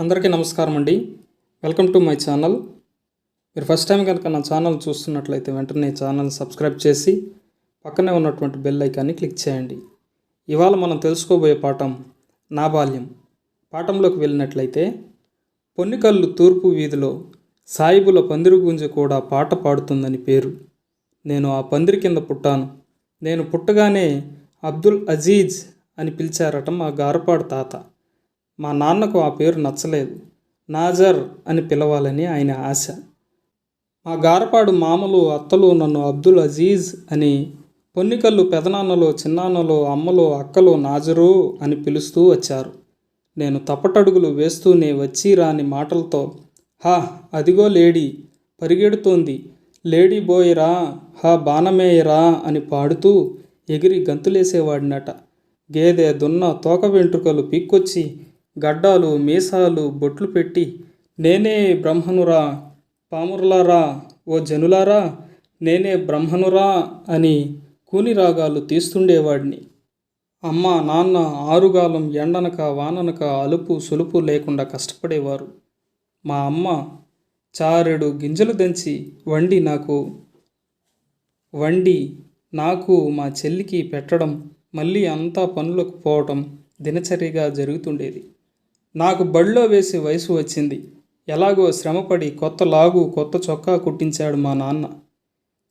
అందరికీ నమస్కారం అండి. వెల్కమ్ టు మై ఛానల్ మీరు ఫస్ట్ టైం కనుక నా ఛానల్ చూస్తున్నట్లయితే వెంటనే ఛానల్ సబ్స్క్రైబ్ చేసి పక్కనే ఉన్నటువంటి బెల్ ఐకాన్ని క్లిక్ చేయండి. ఇవాళ మనం తెలుసుకోబోయే పాఠం నా బాల్యం పాఠంలోకి వెళ్ళినట్లయితే పొన్నికల్లు తూర్పు వీధిలో సాయిబుల పందిరి గుంజ కూడా పాట పాడుతుందని పేరు. నేను ఆ పందిరి కింద పుట్టాను. నేను పుట్టగానే అబ్దుల్ అజీజ్ అని పిలిచారట మా గారపాడు తాత. మా నాన్నకు ఆ పేరు నచ్చలేదు. నాజర్ అని పిలవాలని ఆయన ఆశ. మా గారపాడు మామలు అత్తలు నన్ను అబ్దుల్ అజీజ్ అని పొన్నికల్లు పెదనాన్నలో చిన్నాన్నలో అమ్మలో అక్కలో నాజరు అని పిలుస్తూ వచ్చారు. నేను తప్పటడుగులు వేస్తూనే వచ్చి రాని మాటలతో హా అదిగో లేడీ పరిగెడుతోంది. లేడీ బోయరా హా బాణమేయరా అని పాడుతూ ఎగిరి గంతులేసేవాడినట. గేదె దున్న తోక వెంట్రుకలు పీక్కొచ్చి గడ్డాలు మీసాలు బొట్లు పెట్టి నేనే బ్రహ్మనురా పామురులారా ఓ జనులారా నేనే బ్రహ్మనురా అని కూని రాగాలు తీస్తుండేవాడిని. అమ్మ నాన్న ఆరుగాలం ఎండనక వాననక అలుపు సులుపు లేకుండా కష్టపడేవారు. మా అమ్మ చారెడు గింజలు దంచి వండి నాకు వండి నాకు మా చెల్లికి పెట్టడం మళ్ళీ అంతా పనులకు పోవటం దినచర్యగా జరుగుతుండేది. నాకు బడిలో వేసి వయసు వచ్చింది. ఎలాగో శ్రమపడి కొత్త లాగు కొత్త చొక్కా కుట్టించాడు మా నాన్న.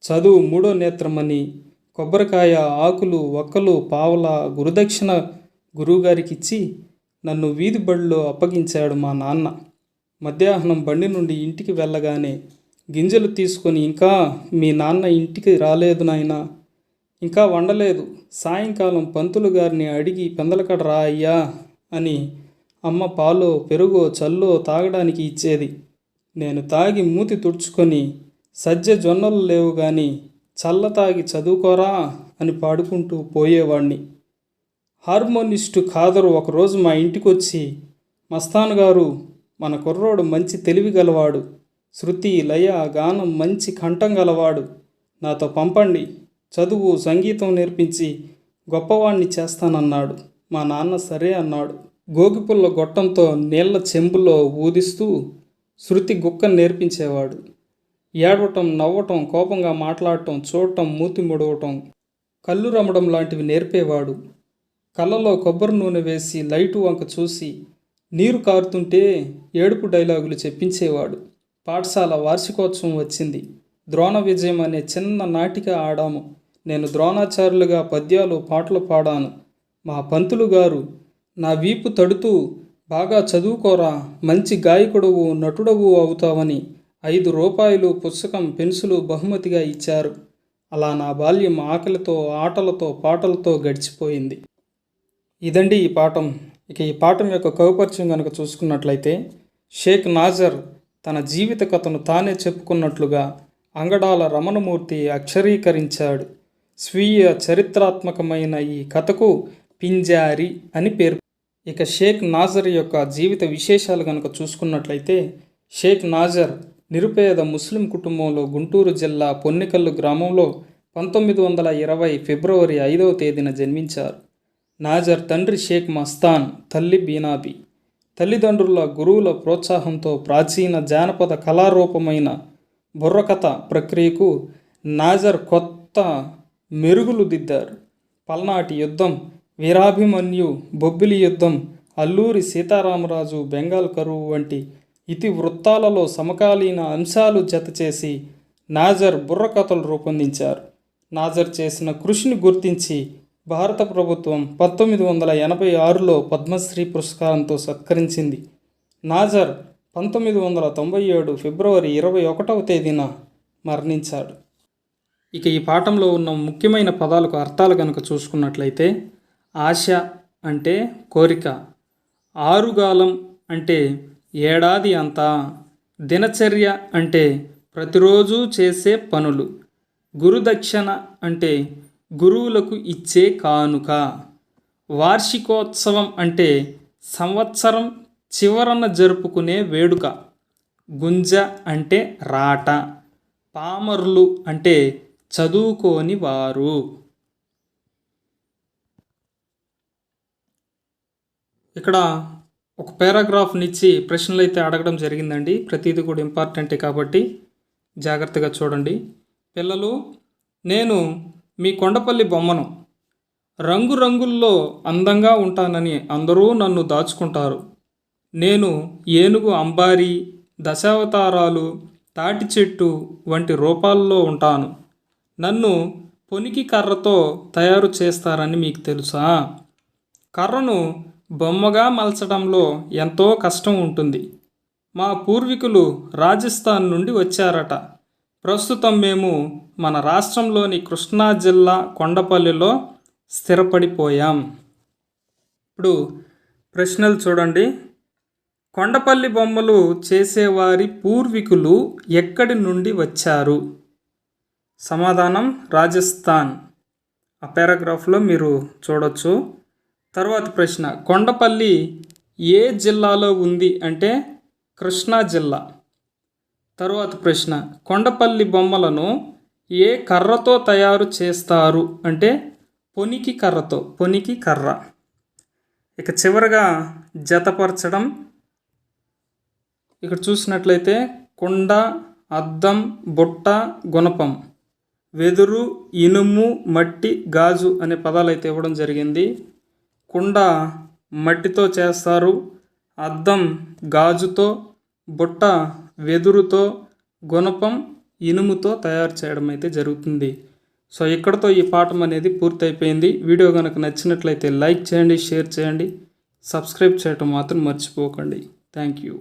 చదువు మూడో నేత్రమని కొబ్బరికాయ ఆకులు ఒక్కలు పావల గురుదక్షిణ గురువుగారికిచ్చి నన్ను వీధి బడిలో అప్పగించాడు మా నాన్న. మధ్యాహ్నం బండి నుండి ఇంటికి వెళ్ళగానే గింజలు తీసుకొని ఇంకా మీ నాన్న ఇంటికి రాలేదు నాయనా. ఇంకా వండలేదు. సాయంకాలం పంతులు గారిని అడిగి పెందలకడ రా అయ్యా అని అమ్మ పాలో పెరుగో చల్లో తాగడానికి ఇచ్చేది. నేను తాగి మూతి తుడుచుకొని సజ్జ జొన్నలు లేవు గాని చల్ల తాగి చదువుకోరా అని పాడుకుంటూ పోయేవాణ్ణి. హార్మోనిస్టు ఖాదరు ఒకరోజు మా ఇంటికొచ్చి మస్తాన్ గారు మన కుర్రోడు మంచి తెలివి గలవాడు. శృతి లయ గానం మంచి కంఠం గలవాడు. నాతో పంపండి చదువు సంగీతం నేర్పించి గొప్పవాణ్ణి చేస్తానన్నాడు. మా నాన్న సరే అన్నాడు. గోగిపుల్ల గొట్టంతో నీళ్ళ చెంబులో ఊదిస్తూ శృతి గుక్క నేర్పించేవాడు. ఏడవటం నవ్వటం కోపంగా మాట్లాడటం చూడటం మూతి ముడవటం కళ్ళు రమ్మడం లాంటివి నేర్పేవాడు. కళ్ళలో కొబ్బరి నూనె వేసి లైటు వంక చూసి నీరు కారుతుంటే ఏడుపు డైలాగులు చెప్పించేవాడు. పాఠశాల వార్షికోత్సవం వచ్చింది. ద్రోణ విజయం అనే చిన్న నాటిక ఆడాము. నేను ద్రోణాచార్యులుగా పద్యాలు పాటలు పాడాను. మా పంతులు గారు నా వీపు తడుతూ బాగా చదువుకోరా మంచి గాయకుడవు నటుడవు అవుతావని ఐదు రూపాయలు పుస్తకం పెన్సులు బహుమతిగా ఇచ్చారు. అలా నా బాల్యం ఆకలితో ఆటలతో పాటలతో గడిచిపోయింది. ఇదండి ఈ పాఠం. ఇక ఈ పాఠం యొక్క కౌపరిచయం కనుక చూసుకున్నట్లయితే షేక్ నాజర్ తన జీవిత కథను తానే చెప్పుకున్నట్లుగా అంగడాల రమణమూర్తి అక్షరీకరించాడు. స్వీయ చరిత్రాత్మకమైన ఈ కథకు పింజారి అని పేరు ఇక షేక్ నాజర్ యొక్క జీవిత విశేషాలు కనుక చూసుకున్నట్లయితే షేక్ నాజర్ నిరుపేద ముస్లిం కుటుంబంలో గుంటూరు జిల్లా పొన్నికల్లు గ్రామంలో పంతొమ్మిది వందల ఇరవై ఫిబ్రవరి ఐదవ తేదీన జన్మించారు. నాజర్ తండ్రి షేక్ మస్తాన్ తల్లి బీనాబీ. తల్లిదండ్రుల గురువుల ప్రోత్సాహంతో ప్రాచీన జానపద కళారూపమైన బుర్రకథ ప్రక్రియకు నాజర్ కొత్త మెరుగులు దిద్దారు. పల్నాటి యుద్ధం వీరాభిమన్యు బొబ్బిలి యుద్ధం అల్లూరి సీతారామరాజు బెంగాల్ కరువు వంటి ఇతి వృత్తాలలో సమకాలీన అంశాలు జతచేసి నాజర్ బుర్రకథలు రూపొందించారు. నాజర్ చేసిన కృషిని గుర్తించి భారత ప్రభుత్వం పంతొమ్మిది వందల ఎనభై ఆరులో పద్మశ్రీ పురస్కారంతో సత్కరించింది. నాజర్ పంతొమ్మిది వందల తొంభై ఏడు ఫిబ్రవరి ఇరవై ఒకటవ తేదీన మరణించాడు. ఇక ఈ పాఠంలో ఉన్న ముఖ్యమైన పదాలకు అర్థాలు కనుక చూసుకున్నట్లయితే ఆశ అంటే కోరిక. ఆరుగాలం అంటే ఏడాది అంతా. దినచర్య అంటే ప్రతిరోజు చేసే పనులు. గురుదక్షిణ అంటే గురువులకు ఇచ్చే కానుక. వార్షికోత్సవం అంటే సంవత్సరం చివరన జరుపుకునే వేడుక. గుంజ అంటే రాట. పామరులు అంటే చదువుకోని వారు. ఇక్కడ ఒక పారాగ్రాఫ్నిచ్చి ప్రశ్నలు అయితే అడగడం జరిగిందండి. ప్రతిదీ కూడా ఇంపార్టెంటే కాబట్టి జాగ్రత్తగా చూడండి. పిల్లలు నేను మీ కొండపల్లి బొమ్మను రంగురంగుల్లో అందంగా ఉంటానని అందరూ నన్ను దాచుకుంటారు. నేను ఏనుగు అంబారి దశావతారాలు తాటి చెట్టు వంటి రూపాల్లో ఉంటాను. నన్ను పొనికి కర్రతో తయారు చేస్తారని మీకు తెలుసా? కర్రను బొమ్మగా మలచడంలో ఎంతో కష్టం ఉంటుంది. మా పూర్వీకులు రాజస్థాన్ నుండి వచ్చారట. ప్రస్తుతం మేము మన రాష్ట్రంలోని కృష్ణా జిల్లా కొండపల్లిలో స్థిరపడిపోయాం. ఇప్పుడు ప్రశ్నలు చూడండి. కొండపల్లి బొమ్మలు చేసేవారి పూర్వీకులు ఎక్కడి నుండి వచ్చారు? సమాధానం రాజస్థాన్. ఆ పారాగ్రాఫ్లో మీరు చూడొచ్చు. తర్వాత ప్రశ్న కొండపల్లి ఏ జిల్లాలో ఉంది అంటే కృష్ణా జిల్లా. తరువాత ప్రశ్న కొండపల్లి బొమ్మలను ఏ కర్రతో తయారు చేస్తారు అంటే పొనికి కర్రతో పొనికి కర్ర. ఇక చివరగా జతపరచడం. ఇక్కడ చూసినట్లయితే కుండ అద్దం బుట్ట గుణపం వెదురు ఇనుము మట్టి గాజు అనే పదాలు అయితే ఇవ్వడం జరిగింది. కుండ మట్టితో చేస్తారు. అద్దం గాజుతో బుట్ట వెదురుతో గుణపం ఇనుముతో తయారు చేయడం అయితే జరుగుతుంది. సో ఇక్కడతో ఈ పాఠం అనేది పూర్తయిపోయింది. వీడియో కనుక నచ్చినట్లయితే లైక్ చేయండి షేర్ చేయండి. సబ్స్క్రైబ్ చేయటం మాత్రం మర్చిపోకండి. Thank you.